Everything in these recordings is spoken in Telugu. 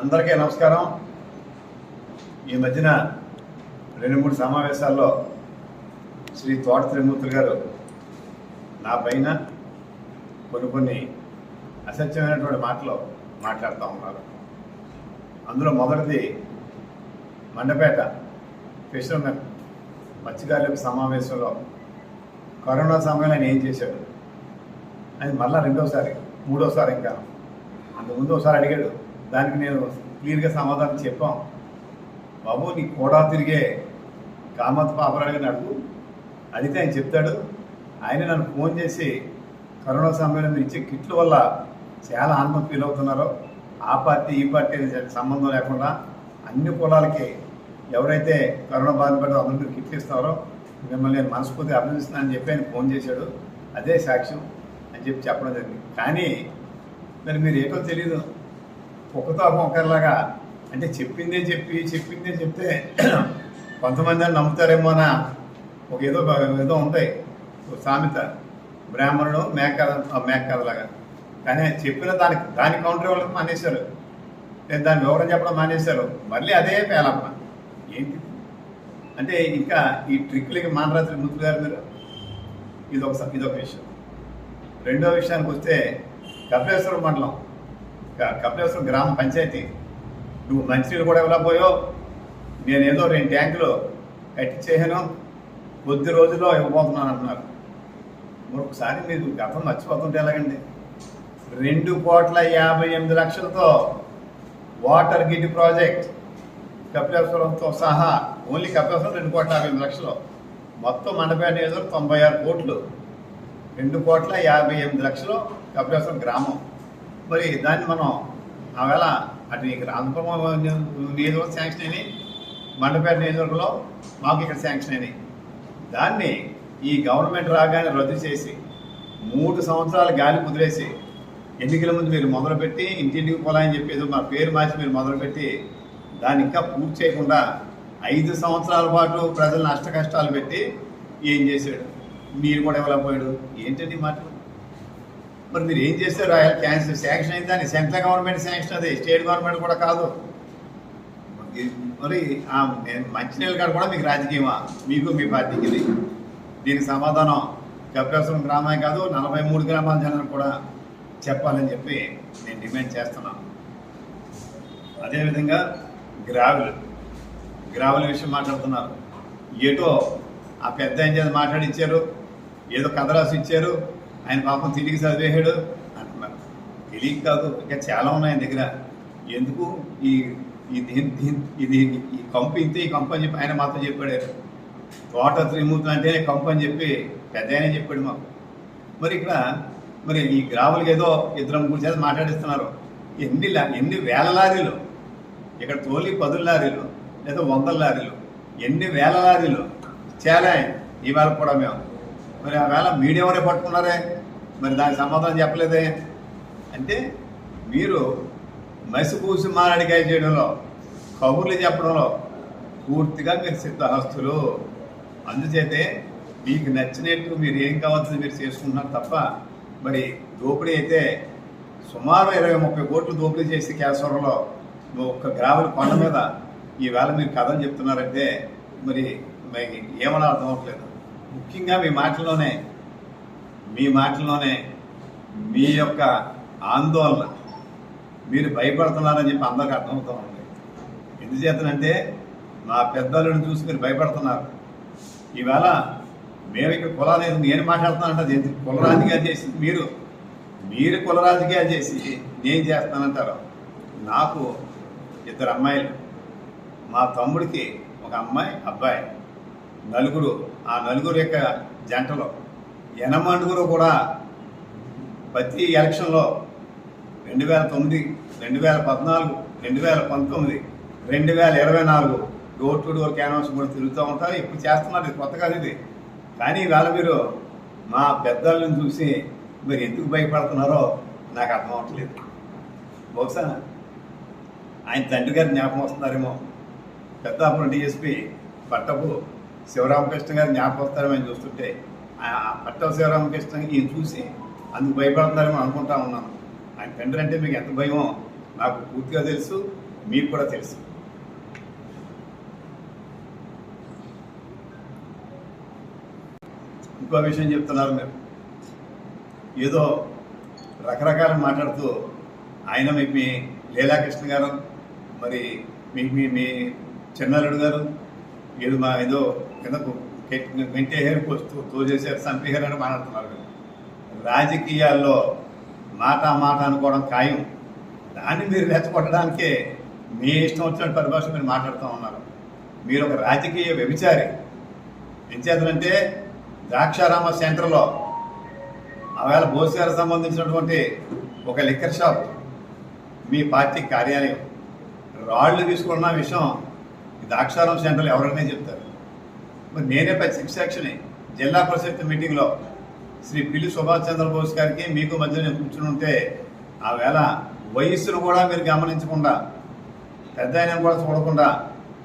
అందరికీ నమస్కారం. ఈ మధ్యన రెండు మూడు సమావేశాల్లో శ్రీ తోట త్రిమూర్తులు గారు నా పైన కొన్ని కొన్ని అసత్యమైనటువంటి మాటలు మాట్లాడుతూ ఉన్నారు. అందులో మొదటిది మండపేట ఫిషర్మెన్ మత్స్యకారులకు సమావేశంలో కరోనా సమయంలో ఆయన ఏం చేశాడు? అది మళ్ళీ రెండోసారి మూడోసారి ఇంకా. అంతకుముందు ఒకసారి అడిగాడు దానికి నేను క్లియర్గా సమాధానం చెప్పాం. బాబు నీ కూడా తిరిగే కామత్ పాపరాడిని అడుగు. అడిగితే ఆయన చెప్తాడు. ఆయన నన్ను ఫోన్ చేసి కరోనా సమయంలో మీరు ఇచ్చే కిట్ల వల్ల చాలా ఆనందం ఫీల్ అవుతున్నారు ఆ పార్టీ ఈ పార్టీ అనే సంబంధం లేకుండా అన్ని కులాలకి ఎవరైతే కరోనా బాధపడో అందరికీ కిట్లు ఇస్తారో మిమ్మల్ని నేను మనస్ఫూర్తిగా అభినందిస్తున్నానని చెప్పి ఆయన ఫోన్ చేశాడు. అదే సాక్ష్యం అని చెప్పి చెప్పడం జరిగింది. కానీ మరి మీరు ఏటో తెలియదు కుక్కతో ఒకరిలాగా అంటే చెప్పిందే చెప్పి చెప్పిందే చెప్తే కొంతమంది అని నమ్ముతారేమో అన్న ఒక ఏదో ఏదో ఉంటాయి. ఒక సామెత. బ్రాహ్మణుడు మేక మేక కథలాగా. కానీ చెప్పిన దానికి దాని కౌంటర్ వాళ్ళకి మానేశారు. నేను దాని వివరం చెప్పడం మానేశారు. మళ్ళీ అదే పేలమ్మ. ఏంటి? అంటే ఇంకా ఈ ట్రిక్లకి మానరాత్రి ముత్తు గారు మీరు? ఇది ఒక ఇదొక విషయం. రెండో విషయానికి వస్తే కపిలేశ్వరం మండలం. కపిలేశ్వరం గ్రామ పంచాయతీ. నువ్వు మంచినీళ్ళు కూడా ఇవ్వలేకపోయావు నేను ఏదో రెండు ట్యాంకులు కట్టించేసాను కొద్ది రోజుల్లో ఇవ్వబోతున్నాను అంటున్నారు. మరొకసారి మీరు గతం మర్చిపోతుంటే ఎలాగండి? రెండు కోట్ల యాభై ఎనిమిది లక్షలతో వాటర్ గిడ్ ప్రాజెక్ట్ కపిలేశ్వరంతో సహా ఓన్లీ కపిలేశ్వరం రెండు కోట్ల యాభై ఎనిమిది లక్షలు. మొత్తం మండపేట నియోజకవర్గం తొంభై ఆరు కోట్లు. రెండు కోట్ల యాభై ఎనిమిది లక్షలు కపిలేశ్వరం గ్రామం. మరి దాన్ని మనం ఆవేళ అటు ఇక్కడ ఆంధ్రపురం నియోజకవర్గం శాంక్షన్ అయినాయి మండపేట నియోజకవర్గంలో మాకు ఇక్కడ శాంక్షన్ అయినాయి. దాన్ని ఈ గవర్నమెంట్ రాగానే రద్దు చేసి మూడు సంవత్సరాలు గాలి కుదిరేసి ఎన్నికల ముందు మీరు మొదలుపెట్టి ఇంటింటికి పోలాయని చెప్పేది మా పేరు మార్చి మీరు మొదలుపెట్టి దాన్ని ఇంకా పూర్తి చేయకుండా ఐదు సంవత్సరాల పాటు ప్రజలను అష్ట కష్టాలు పెట్టి ఏం చేశాడు? మీరు కూడా ఇవ్వలేకపోయాడు ఏంటండి మాట మరి మీరు ఏం చేశారు? ఆయన క్యాన్సిల్ శాంక్షన్ అయింది? సెంట్రల్ గవర్నమెంట్ శాంక్షన్ అది. స్టేట్ గవర్నమెంట్ కూడా కాదు. మరి ఆ మంచినీళ్ళ కాడ కూడా మీకు రాజకీయమా? మీకు మీ పార్టీకి దీనికి సమాధానం చెప్పాల్సిన గ్రామమే కాదు నలభై మూడు గ్రామాల జనాలు కూడా చెప్పాలని చెప్పి నేను డిమాండ్ చేస్తున్నాను. అదేవిధంగా గ్రావెల్ గ్రావెల్ విషయం మాట్లాడుతున్నారు. ఏటో ఆ పెద్ద ఏం చేసి మాట్లాడిచ్చారు ఏదో కథ రాసి ఇచ్చారు ఆయన పాపం తిరిగి చదివేశాడు అంటున్నారు తెలియక కాదు ఇంకా చాలా ఉన్నాయి ఆయన దగ్గర. ఎందుకు ఈ ఇది ఇది ఈ కంపు ఇంతే ఈ కంపు అని చెప్పి ఆయన మాతో చెప్పాడు. తోట రిమూవ్ అంటేనే కంపు అని చెప్పి పెద్ద ఆయన చెప్పాడు మాకు. మరి ఇక్కడ మరి ఈ గ్రావులకి ఏదో ఇద్దరు ముగ్గురు చేత మాట్లాడిస్తున్నారు. ఎన్ని లా- ఎన్ని వేల లారీలు? ఇక్కడ తోలి పదుల లారీలు లేదా వందల లారీలు ఎన్ని వేల లారీలు చాలా ఇవాళ కూడా మేము. మరి ఆవేళ వేళ మీడియా పట్టుకున్నారే? మరి దానికి సమాధానం చెప్పలేదే? అంటే మీరు మసిపూసి మారడికాయ చేయడంలో కబుర్లు చెప్పడంలో పూర్తిగా మీరు సిద్ధహస్తులు. అందుచేతే మీకు నచ్చినట్టు మీరు ఏం కావాల్సింది మీరు చేసుకుంటున్నారు తప్ప మరి దోపిడీ అయితే సుమారు ఇరవై ముప్పై కోట్లు దోపిడీ చేసి కేశవరంలో ఒక్క గ్రాముల కొండ మీద ఈవేళ మీరు కథలు చెప్తున్నారంటే మరి మరి ఏమని అర్థం అవ్వట్లేదు. ముఖ్యంగా మీ మాటల్లోనే మీ మాటల్లోనే మీ యొక్క ఆందోళన. మీరు భయపడుతున్నారని చెప్పి అందరికి అర్థమవుతా ఉంది. ఎందుచేతనంటే మా పెద్దలను చూసి మీరు భయపడుతున్నారు. ఈవేళ మేము ఇక్కడ కులాలేదు నేను మాట్లాడుతున్నానంటే అది కుల రాజకీయాలు చేసి మీరు మీరు కుల రాజకీయాలు చేసి నేను చేస్తానంటారు. నాకు ఇద్దరు అమ్మాయిలు. మా తమ్ముడికి ఒక అమ్మాయి అబ్బాయి. నలుగురు ఆ నలుగురు యొక్క జంటలో ఎనమండుగురు కూడా ప్రతి ఎలక్షన్లో రెండు వేల తొమ్మిది రెండు వేల పద్నాలుగు రెండు వేల పంతొమ్మిది రెండు వేల ఇరవై నాలుగు డోర్ టు డోర్ క్యాన్వాస్ కూడా తిరుగుతూ ఉంటారు. ఇప్పుడు చేస్తున్నారు ఇది కొత్త కాదు ఇది. కానీ ఇవాళ మీరు మా పెద్దలను చూసి మీరు ఎందుకు భయపడుతున్నారో నాకు అర్థం అవ్వట్లేదు బహుశా ఆయన తండ్రి గారి జ్ఞాపకం వస్తున్నారేమో. పెద్దాపురం డిఎస్పి పట్టపు శివరామకృష్ణ గారు జ్ఞాపకస్తారని ఆయన చూస్తుంటే ఆ శివరామకృష్ణ ఈయన చూసి అందుకు భయపడతారని అనుకుంటా ఉన్నాను. ఆయన తండ్రి అంటే మీకు ఎంత భయమో నాకు పూర్తిగా తెలుసు మీకు కూడా తెలుసు. ఇంకో విషయం చెప్తున్నారు మీరు. ఏదో రకరకాల మాట్లాడుతూ ఆయన మీకు మీ లీలాకృష్ణ గారు మరి మీకు మీ మీ చెన్నారెడ్డి గారు ఏదో మా ఏదో కిందకు వెంటేహారు తో తోచేసారు చంపేశారు అని మాట్లాడుతున్నారు రాజకీయాల్లో మాట మాట అనుకోవడం ఖాయం. దాన్ని మీరు రెచ్చగొట్టడానికే మీ ఇష్టం వచ్చిన పరిభాష మీరు మాట్లాడుతూ ఉన్నారు. మీరు ఒక రాజకీయ వ్యభిచారి. ఏం ద్రాక్షారామ సెంటర్లో ఆవేళ బోస్ గారికి సంబంధించినటువంటి ఒక లిక్కర్ షాప్ మీ పార్టీ కార్యాలయం. రాళ్ళు తీసుకున్న విషయం ఈ ద్రాక్షారామ సెంటర్లో ఎవరైనా చెప్తారు. మరి నేనే సిక్స్ సెక్షన్ జిల్లా పరిషత్ మీటింగ్లో శ్రీ పిల్లి సుభాష్ చంద్రబోస్ గారికి మీకు మధ్య నేను కూర్చుని ఉంటే ఆ వేళ వయస్సును కూడా మీరు గమనించకుండా పెద్ద ఆయన కూడా చూడకుండా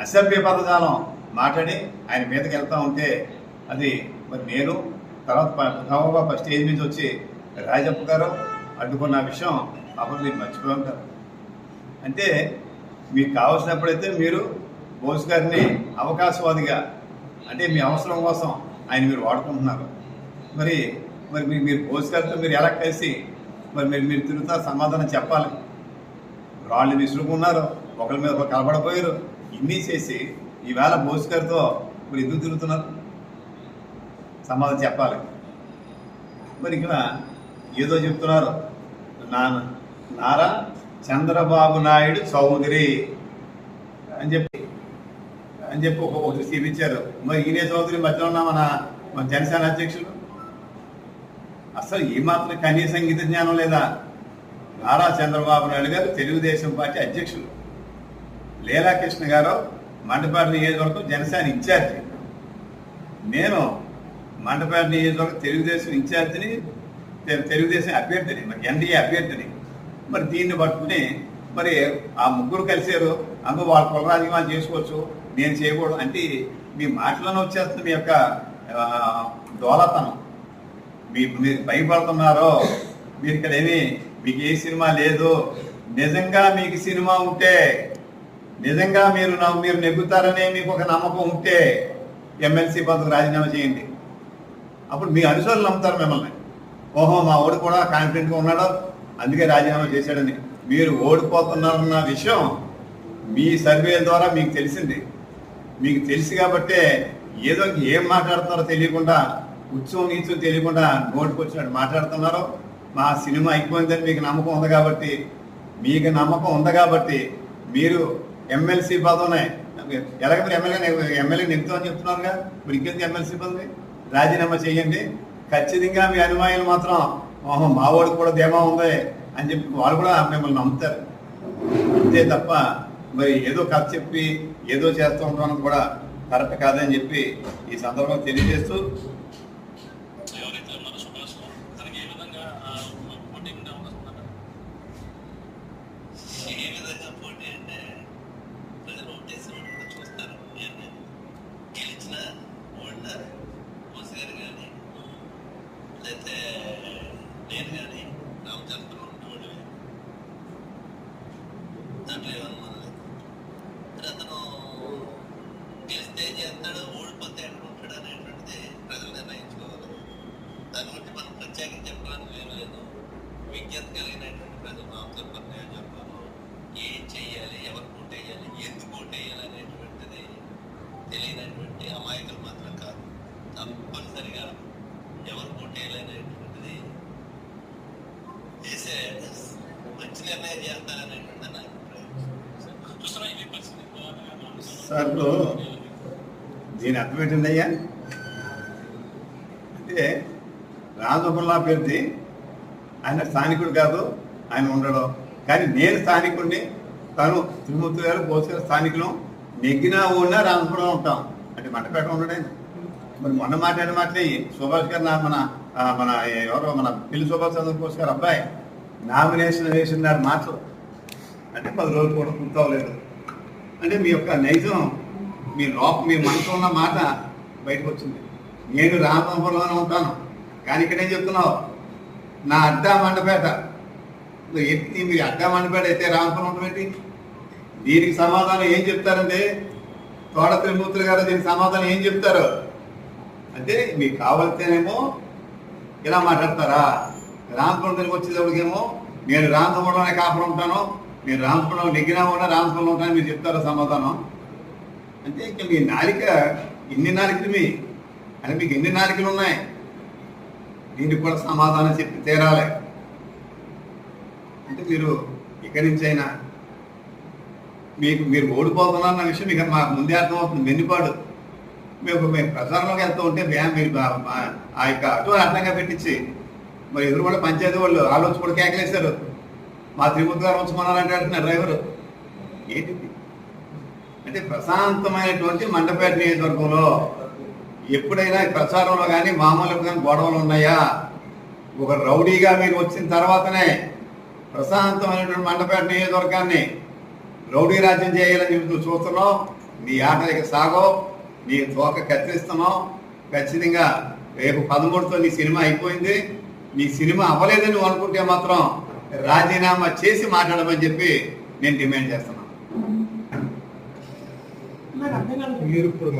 అసభ్య పదజాలం మాట్లాడి ఆయన మీదకి వెళ్తా ఉంటే అది మరి నేను తర్వాత ప- గబగబా స్టేజ్ నుంచి వచ్చి రాజప్ప గారు అడ్డుకున్న విషయం అప్పుడు మీరు మర్చిపోయి ఉంటారు. అంటే మీకు కావాల్సినప్పుడైతే మీరు బోస్ గారిని అవకాశవాదిగా అంటే మీ అవసరం కోసం ఆయన మీరు వాడుకుంటున్నారు. మరి మరి మీరు మీరు బోస్ గారితో మీరు ఎలా కలిసి మరి మీరు మీరు తిరుగుతా సమాధానం చెప్పాలి? రాళ్ళు విసురుకున్నారు ఒకరి మీద ఒకరు కలబడపోయారు. ఇన్ని చేసి ఈవేళ బోస్ గారితో మీరు ఎందుకు తిరుగుతున్నారు? సమాధానం చెప్పాలి. మరి ఇక్కడ ఏదో చెప్తున్నారు. నాన్న నారా చంద్రబాబు నాయుడు చౌదరి అని చెప్పి అని చెప్పి ఒక ఒకటి సీట్ మరి ఈయనే చౌదరి మధ్యలో ఉన్న మన మన జనసేన అధ్యక్షులు? అసలు ఏమాత్రం కనీసం గీత జ్ఞానం లేదా? నారా చంద్రబాబు నాయుడు గారు తెలుగుదేశం పార్టీ అధ్యక్షులు. లీలాకృష్ణ గారు మండపేట నియోజకవర్గం జనసేన ఇన్ఛార్జి. నేను మండపేట నియోజకవర్గం తెలుగుదేశం ఇన్ఛార్జిని తెలుగుదేశం అభ్యర్థిని మరి ఎన్డీఏ అభ్యర్థిని. మరి దీన్ని పట్టుకుని మరి ఆ ముగ్గురు కలిసారు అందులో వాళ్ళ కుల చేసుకోవచ్చు. నేను చేయకూడదు. అంటే మీ మాటలను వచ్చేస్తుంది మీ యొక్క దోలతనం మీరు భయపడుతున్నారో మీరు ఇక్కడ ఏమి మీకు ఏ సినిమా లేదు. నిజంగా మీకు సినిమా ఉంటే నిజంగా మీరు మీరు నెగ్గుతారనే మీకు ఒక నమ్మకం ఉంటే ఎమ్మెల్సీ పదవి రాజీనామా చేయండి. అప్పుడు మీ అనుసరులు నమ్ముతారు మిమ్మల్ని. ఓహో మా ఓడి కూడా కాన్ఫిడెంట్గా ఉన్నాడు. అందుకే రాజీనామా చేశాడని. మీరు ఓడిపోతున్నారన్న విషయం మీ సర్వేల ద్వారా మీకు తెలిసింది. మీకు తెలుసు కాబట్టే ఏదో ఏం మాట్లాడుతున్నారో తెలియకుండా ఉత్సవం నీచం తెలియకుండా నోటికి వచ్చినట్టు మాట్లాడుతున్నారు. మా సినిమా అయిపోయిందని మీకు నమ్మకం ఉంది కాబట్టి మీకు నమ్మకం ఉంది కాబట్టి మీరు ఎమ్మెల్సీ పదవినే ఎలాగ మీరు ఎమ్మెల్యే ఎమ్మెల్యే నెగ్గుతామని చెప్తున్నారుగా? ఇప్పుడు ఇంకెందుకు ఎమ్మెల్సీ పదవి? రాజీనామా చేయండి. ఖచ్చితంగా మీ అనుమానులు మాత్రం ఓహో మావాడికి కూడా ధీమా ఉంది అని చెప్పి వాళ్ళు కూడా మిమ్మల్ని నమ్ముతారు. అంతే తప్ప మరి ఏదో కథ చెప్పి ఏదో చేస్తూ ఉంటామని కూడా కరెక్ట్ కాదని చెప్పి ఈ సందర్భంగా తెలియజేస్తూ ఎవరైతే మన సుభాష్ తనకి ఏ విధంగా ఆ, పోటీ ఉండే అవకాశం ఉందంటారు? ఏ విధంగా పోటీ అంటే ప్రజలు ఓటేసి వాళ్ళు కూడా చూస్తారు ఏంటి గెలిచినా ఓడినా బోస్ గారు కానీ లేకపోతే నేను కానీ రామచంద్రం ఉండేవాడు దాంట్లో ఏమనుమానం లేదు మరి అతను గెలిస్తే ఏం చేస్తాడు ఓడిపోతే ఎక్కడ ఉంటాడు అనేటువంటిది ప్రజలు నిర్ణయించుకోవాలి దాని గురించి మనం ప్రత్యేకించి చెప్పడానికి ఏం లేదు విజ్ఞత కలిగినటువంటి ప్రజలు రామచంద్రం నియోజకవర్గంలో ఏం చెయ్యాలి ఎవరు ఓటేయాలి ఎందుకు ఓటేయాలి అనేటువంటిది తెలియనటువంటి అమాయకులు మాత్రం కాదు తప్పనిసరిగా ఎవరు ఓటేయాలి అనేటువంటిది చేసే మంచి నిర్ణయం చేస్తారనేటువంటి నా అభిప్రాయం చూస్తున్నా ఇది పరిస్థితి సార్ దీని అర్థం ఏంటండి అయ్యా అంటే రాజగోపాల అభ్యర్థి ఆయన స్థానికుడు కాదు ఆయన ఉండడం కానీ నేను స్థానికుడిని తను తిరుమూర్తి గారు బోస్ స్థానికులు నెగ్గినా ఉన్నా రాజపురం ఉంటాం అంటే మంటపేట ఉండడు ఆయన మరి మొన్న మాట్లాడిన మాటలే సుభాష్ గారు నా మన మన ఎవరో మన పిల్లి సుభాష్ చంద్రబోస్ గారు అబ్బాయి నామినేషన్ వేసినారు మాటలు అంటే పది రోజులు కూడా పూర్తవలేదు అంటే మీ యొక్క నైజం మీ లోప మీ మనసులో ఉన్న మాట బయటకు వచ్చింది నేను రామపురంలోనే ఉంటాను. కానీ ఇక్కడేం చెప్తున్నావు? నా అడ్డా మండపేట ఏంటి మీ అడ్డా మండపేట అయితే రామపురం ఉండడం దీనికి సమాధానం ఏం చెప్తారండి తోడ త్రిమూర్తులు గారు దీనికి సమాధానం ఏం చెప్తారు? అంటే మీకు కావలితేనేమో ఇలా మాట్లాడతారా? రామపురం దగ్గరికి వచ్చేటప్పటికేమో నేను రామపురంలోనే కాపురం ఉంటాను నేను రామపురంలో నెగ్గినా కూడా రామపురంలో ఉంటాను మీరు చెప్తారు సమాధానం. అంటే ఇంకా మీ నాలిక ఎన్ని నాలికలు మీ అంటే మీకు ఎన్ని నాలికలు ఉన్నాయి? దీనికి కూడా సమాధానం చెప్పి తీరాలి. అంటే మీరు ఇక్కడి నుంచి అయినా మీకు మీరు ఓడిపోతున్నారన్న విషయం మీకు మాకు ముందే అర్థమవుతుంది. వెన్నుపాడు. మేము మేము ప్రచారంలోకి వెళ్తూ ఉంటే మేము మీరు ఆ యొక్క అటు అడ్డంగా పెట్టించి మరి ఎదురు కూడా పంచాయతీ వాళ్ళు ఆలోచన కూడా కేకలేశారు మా తిరుపతి గారు ఉంచమన్నారంటే అంటున్నారు డ్రైవర్. ఏంటి అంటే ప్రశాంతమైనటువంటి మండపేట నియోజకవర్గంలో ఎప్పుడైనా ప్రచారంలో కానీ మామూలుగా కానీ గొడవలు ఉన్నాయా? ఒక రౌడీగా మీరు వచ్చిన తర్వాతనే ప్రశాంతమైనటువంటి మండపేట నియోజకవర్గాన్ని రౌడీ రాజ్యం చేయాలని చెప్పి నువ్వు చూస్తున్నావు. నీ ఆట సాగో నీ తోక కత్తిరిస్తున్నావు. ఖచ్చితంగా రేపు పదమూడుతో నీ సినిమా అయిపోయింది. నీ సినిమా అవ్వలేదని నువ్వు అనుకుంటే మాత్రం రాజీనామా చేసి మాట్లాడమని చెప్పి నేను డిమాండ్ చేస్తున్నాను. మీరు ఇప్పుడు